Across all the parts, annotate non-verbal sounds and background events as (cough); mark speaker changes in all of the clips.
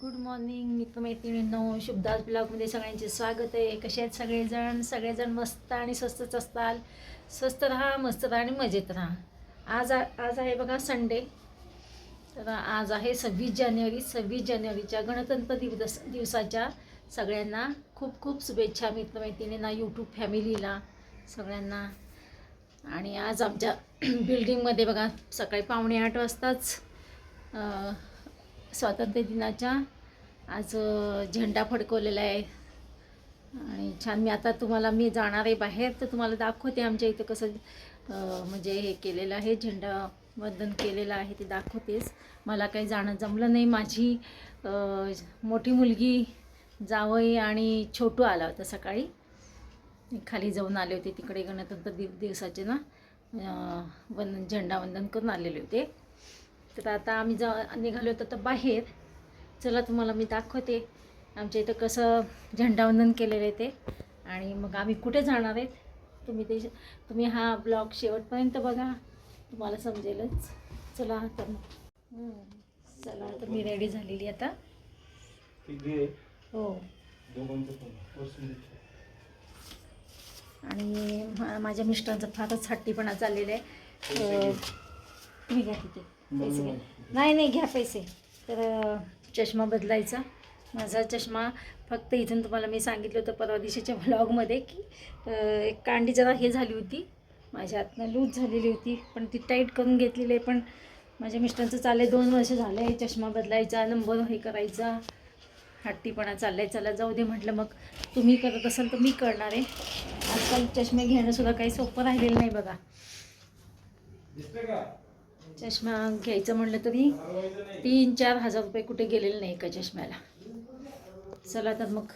Speaker 1: Good morning मित्रमैत्रिणींनो शुभदास ब्लॉगमध्ये सगळ्यांचे स्वागत आहे. कसे आहेत सगळेजण? सगळेजण मस्त आणि स्वस्तच असताल. स्वस्त राहा मस्त राहा आणि मजेत राहा. आज आज आहे बघा संडे तर आज आहे सव्वीस जानेवारी. सव्वीस जानेवारीच्या गणतंत्र दिवस दिवसाच्या सगळ्यांना खूप खूप शुभेच्छा मित्रमैत्रिणींना यूट्यूब फॅमिलीला सगळ्यांना. आणि आज आमच्या (clears throat) बिल्डिंगमध्ये बघा सकाळी पावणे आठ वाजताच स्वातंत्र्य दिनाच्या आज झेंडा फडकवलेला आहे. आणि छान मी आता तुम्हाला मी जाणार आहे बाहेर तर तुम्हाला दाखवते आमच्या इथं कसं म्हणजे हे केलेलं आहे झेंडा वंदन केलेलं आहे ते दाखवतेच मला काही जाणं जमलं नाही. माझी मोठी मुलगी जावई आणि छोटू आला होता सकाळी. खाली जाऊन आले होते तिकडे गणतंत्र दिव दिवसाचे ना वंदन झेंडावंदन करून आलेले होते. तर आता आम्ही जा निघालो होतो तर बाहेर. चला तुम्हाला मी दाखवते. आमच्या इथं कसं झेंडावंदन केलेलं आहे ते. आणि मग आम्ही कुठे जाणार आहेत तुम्ही ते तुम्ही हा ब्लॉग शेवटपर्यंत बघा. तुम्हाला समजेलच. चला तर. चला तर मी रेडी झालेली आता. हो. आणि मा- माझ्या मिस्टरांचा फारच हट्टीपणा चाललेला आहे. तुम्ही घ्या तिथे. पैसे घ्या नाही नाही घ्या पैसे. तर चष्मा बदलायचा. माझा चष्मा फक्त इथून तुम्हाला मी सांगितलं होतं परवा दिवशीच्या व्लॉगमध्ये की एक कांडी जरा हे झाली होती. माझ्या हातनं लूज झालेली होती. पण ती टाईट करून घेतलेली आहे. पण माझ्या मिस्टरांचं चाललं आहे दोन वर्ष झालं आहे चष्मा बदलायचा नंबर हे करायचा. हट्टीपणा चाललाय. चला जाऊ दे म्हटलं मग. तुम्ही करत असाल तर मी करणार आहे. आजकाल चष्मे घेणं सुद्धा काही सोपं राहिलेलं नाही बघा. चष्मा घ्यायचं म्हणलं तरी तीन चार हजार रुपये कुठे गेलेले नाही एका चष्म्याला. चला तर मग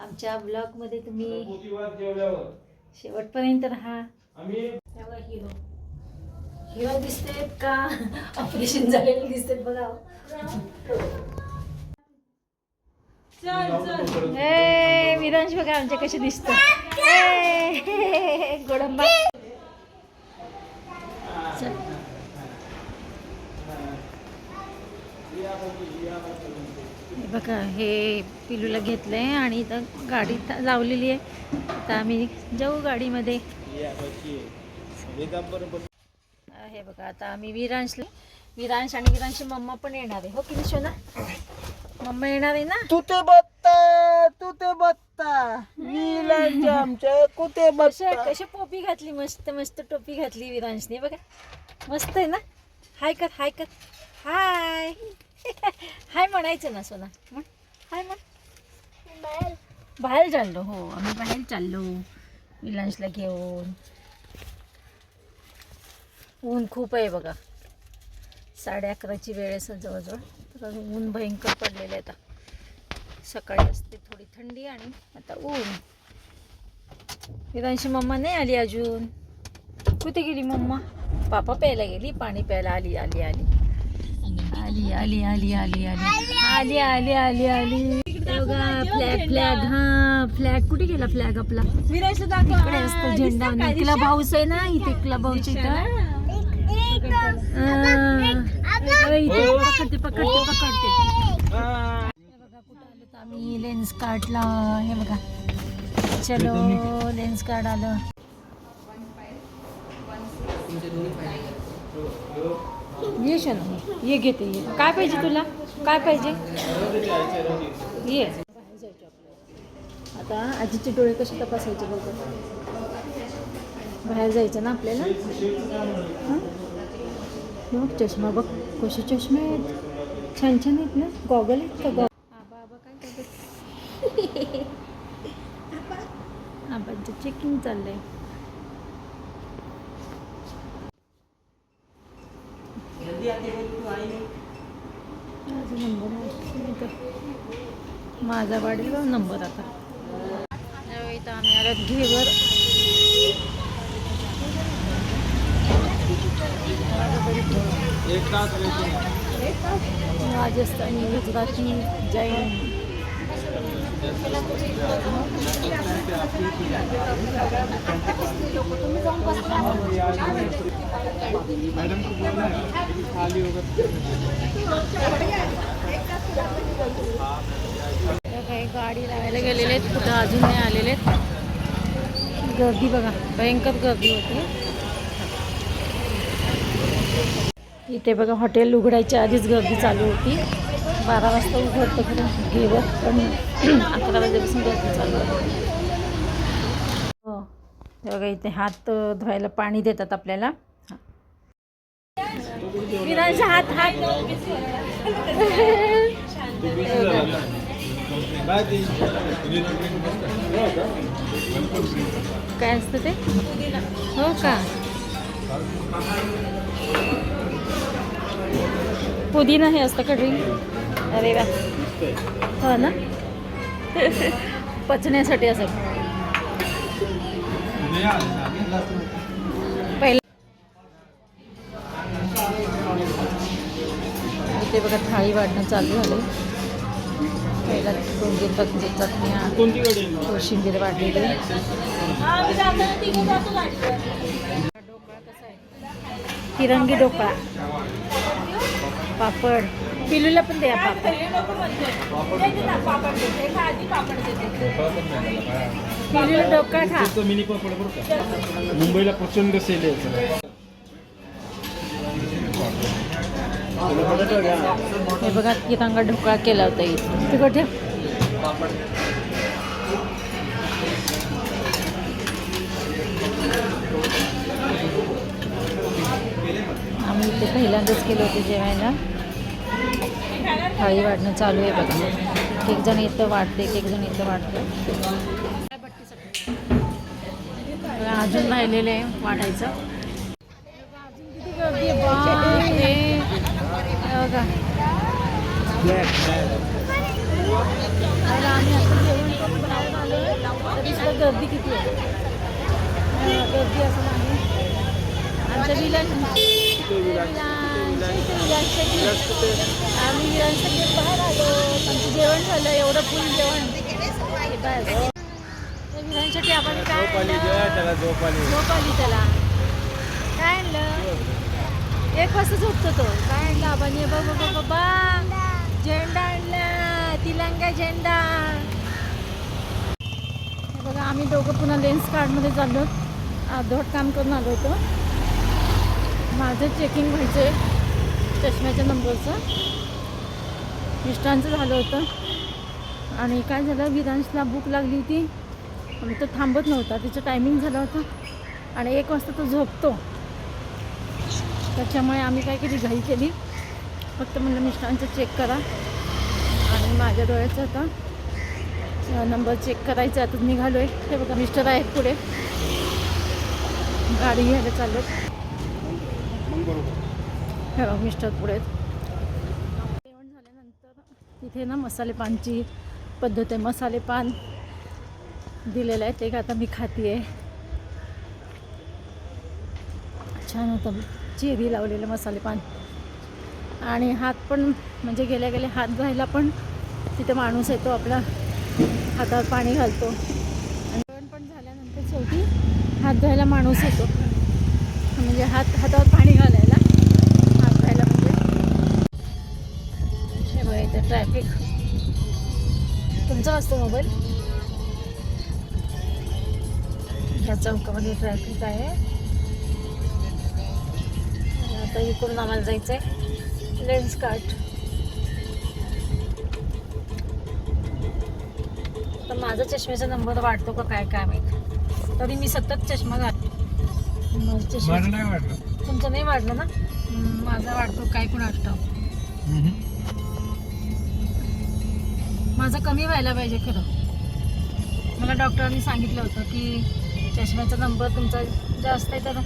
Speaker 1: आमच्या ब्लॉगमध्ये तुम्ही शेवटपर्यंत राहा. हिरो हिरो दिसतेत का? ऑपरेशन झालेले दिसतेत बघा. ए विरांश बघा आमच्या कसे दिसत. गोडंबा चल. हे बघा हे पिलूला घेतलंय आणि इथं गाडी ता- लावलेली आहे. आता आम्ही जाऊ गाडीमध्ये. हे बघा आता आम्ही विरांशला. विरांश आणि विरांशची मम्मा पण येणार आहे. हो की शोना? मम्मा येणार आहे ना?
Speaker 2: तुते बत्ता तुते बत्ता विलांच्या आमच्या बत्ता
Speaker 1: कशी टोपी घातली? मस्त मस्त टोपी घातली विरांशने. बघा मस्त आहे ना? हाय कर हाय कर. हाय. (laughs) हाय म्हणायचं ना सोना. म्हण. हाय म्हण. बाहेर. चाललो हो. आम्ही बाहेर चाललो. विलांशला घेऊन. ऊन खूप आहे बघा. साडे अकराची वेळ आहे जवळजवळ. तर ऊन भयंकर पडलेलं आहे आता. सकाळी असते थोडी थंडी आणि आता ऊन. विरांशी मम्मा नाही आली अजून. कुठे गेली मम्मा? पापा प्यायला गेली पाणी प्यायला आली आली आली. आली आली आली आली आली. आली आली आली बघा फ्लॅग फ्लॅग हा फ्लॅग कुठे गेला फ्लॅग आपला? इकडे असतो झेंडा. क्लब हाऊस आहे ना इथे क्लब हाऊस इथं. अं, अरे इथे पकडते पकडते पकडते. बघा कुठं आलो तर आम्ही लेन्स कार्डला हे बघा. चलो लेन्स कार्ड आलं. ये शोना ये घेते ये. काय पाहिजे तुला? काय पाहिजे? ये. आता आजीचे डोळे कसे तपासायचे बघ बाहेर जायचं ना आपल्याला? बघ चष्मा बघ. कसे चष्मे आहेत. छान छान आहेत ना? गॉगल आहेत का? गॉगल आबा आबा काय करतात (laughs) आबांचं चेकिंग चाललंय माझा नंबर आहे इथं. माझा वाढेल नंबर आता. इथं आम्ही आल्यात घेवर
Speaker 2: एक तास
Speaker 1: राजस्थानी गुजराती जैन.
Speaker 2: मॅडम खाली होगा
Speaker 1: आता काही गाडी लावायला गेलेले आहेत कुठं अजून नाही आलेले आहेत. गर्दी बघा भयंकर गर्दी होती. इथे बघा हॉटेल उघडायच्या आधीच गर्दी चालू होती. बारा वाजता उघडतं खरं गेलं पण अकरा वाजेपासून गर्दी चालू होती हो बघा इथे हात धुवायला पाणी देतात आपल्याला. हात हात. काय असतं ते? हो का? पुदिना हे असतं का ड्रिंक अरे वा. हो ना? पचण्यासाठी असं. पहिलं इथे बघा थाळी वाढणं चालू झालं पहिला कोणती बघते चटण्या
Speaker 2: कोणती गाडी
Speaker 1: कोशिंबीर वाढलेली तिरंगी ढोकळा पापड. पिलूला पण द्या पापड. पिलूला ढोकळा खा.
Speaker 2: मुंबईला प्रचंड सेल आहे
Speaker 1: हे बघा तिरंगा ढोकळा केला होता इथे. तिकडे ठेव. आम्ही इथे पहिल्यांदाच केलं होतं जेवायला. थाळी वाढणं चालू आहे बघा. एक जण इथं वाटते एक जण इथं वाटतं अजून राहिलेलं आहे वाटायचं किती गर्दी आहे, बापरे. हे बघा. आम्ही आता जेवण बाहेर तरी गर्दी किती आहे? गर्दी असं नाही. आमच्या आम्ही विलाससाठी बाहेर आलो. आमचं जेवण झालं. एवढं फुल जेवण. हे विलांसाठी आपण काय
Speaker 2: झोप आली
Speaker 1: झोप आली. त्याला. काय आणलं? एक वाजता झोपतो तो. काय आणलं आपण? बाबा बाबा झेंडा आणला. तिलंगा झेंडा. बघा आम्ही दोघं पुन्हा लेन्स कार्डमध्ये चाललो. अर्धवट काम करून आलो होतो. माझं चेकिंग व्हायचं आहे चष्म्याच्या नंबरचं. मिस्टरांचं झालं होतं. आणि काय झालं? विरांशला भूक लागली होती. तो थांबत नव्हता. तिचं टायमिंग झालं होतं. आणि एक वाजता तो झोपतो. त्याच्यामुळे आम्ही काय केली? घाई केली. फक्त म्हणलं मिस्टरांचं चेक करा. आणि माझ्या डोळ्याचा आता नंबर चेक करायचा आता निघालो आहे ते बघा मिस्टर आहेत पुढे. गाडी घ्यायला चाललो हे बघा मिस्टर पुढे आहेत. जेवण झाल्यानंतर तिथे ना मसालेपानची पद्धत आहे. मसालेपान दिलेलं आहे. ते का आता मी खाते आहे छान होतं. चेरी लावलेलं मसाले पान. आणि हात पण म्हणजे गेल्या गेल्या हात धुवायला पण तिथे माणूस येतो आपला. हातात पाणी घालतो. आणि जेवण पण झाल्यानंतर शेवटी हात धुवायला माणूस येतो. म्हणजे हात हातावर पाणी घालायला हात धुवायला म्हणजे. हे बघा इथे ट्रॅफिक तुमचा असतो मोबाईल ह्या चौकामध्ये ट्रॅफिक आहे. आता इकडून आम्हाला जायचं आहे लेन्स कार्ट तर माझा चष्म्याचा नंबर वाटतो का काय काय माहीत. तरी मी सतत चष्मा घाल माझा चष्मा
Speaker 2: नाही वाटलं
Speaker 1: तुमचं नाही वाढलं ना? माझा वाढतो काय पण वाटतं माझं कमी व्हायला पाहिजे खरं. मला डॉक्टरांनी सांगितलं होतं की चष्म्याचा नंबर तुमचा जास्त आहे तर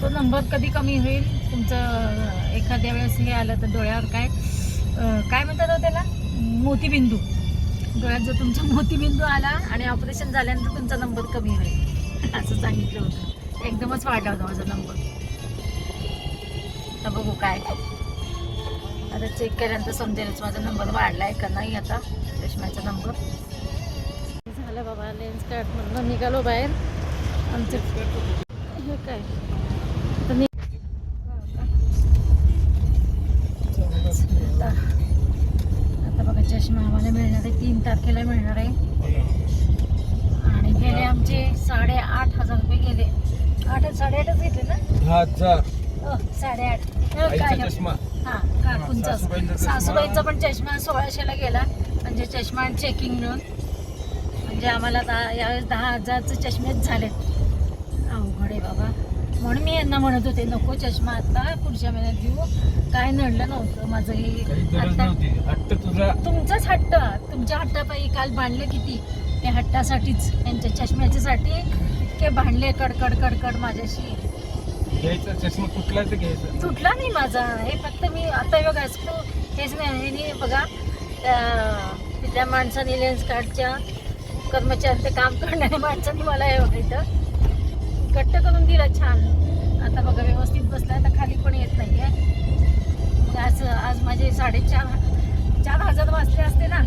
Speaker 1: तो नंबर कधी कमी होईल? तुमचं एखाद्या वेळेस हे आलं तर डोळ्यावर काय काय म्हणतात हो त्याला? मोतीबिंदू. डोळ्यात जर तुमचा (laughs) मोतीबिंदू आला आणि ऑपरेशन झाल्यानंतर तुमचा नंबर कमी होईल. (laughs) असं सांगितलं होतं. एकदमच वाढला होता माझा नंबर. आता बघू काय. आता चेक केल्यानंतर समजेलच माझा नंबर वाढला आहे का नाही आता. चष्म्याचा नंबर. झालं बाबा लेन्स कार्डमधनं निघालो बाहेर. आमचे हे काय? मिळणार आहे तीन तारखेला मिळणार आहे. आणि गेले आमचे साडेआठ हजार रुपये गेले. आठ साडेआठच घेतले ना?
Speaker 2: हजार.
Speaker 1: साडेआठ. अ,
Speaker 2: आईचा
Speaker 1: काय
Speaker 2: चष्मा.
Speaker 1: हा काकूंचा.
Speaker 2: सासूबाईंचा चष्मा.
Speaker 1: सासूबाईंचा पण चष्मा सोळाशेला गेला. म्हणजे चष्मा आणि चेकिंग मिळून. म्हणजे आम्हाला दहा यावेळेस दहा हजारचे चष्मेच झालेत. अवघड आहे बाबा. म्हणून मी यांना म्हणत होते नको चष्मा आता पुढच्या महिन्यात घेऊ. काय नडलं नव्हतं. माझं
Speaker 2: काही
Speaker 1: हे आता
Speaker 2: नव्हती. हट्ट तुझा
Speaker 1: तुमचाच हट्ट तुमच्या हट्टापायी काल भांडले किती? त्या हट्टासाठीच यांच्या चष्म्याच्यासाठी इतके भांडले कडकड कडकड माझ्याशी.
Speaker 2: घ्यायचा चष्मा कुठला तर घ्यायचा.
Speaker 1: तुटला नाही माझा. हे फक्त मी आता बघा स्क्रू हेच नाही हे बघा. त्या तिथल्या माणसाने लेन्स कार्डच्या कर्मचारी ते काम करणाऱ्या माणसाने मला हे बघा इथं घट्ट करून दिलं छान. आता बघा व्यवस्थित बसला आता खाली पण येत नाही आहे मग आज आज माझे साडेचार चार हजार वाचले असते ना.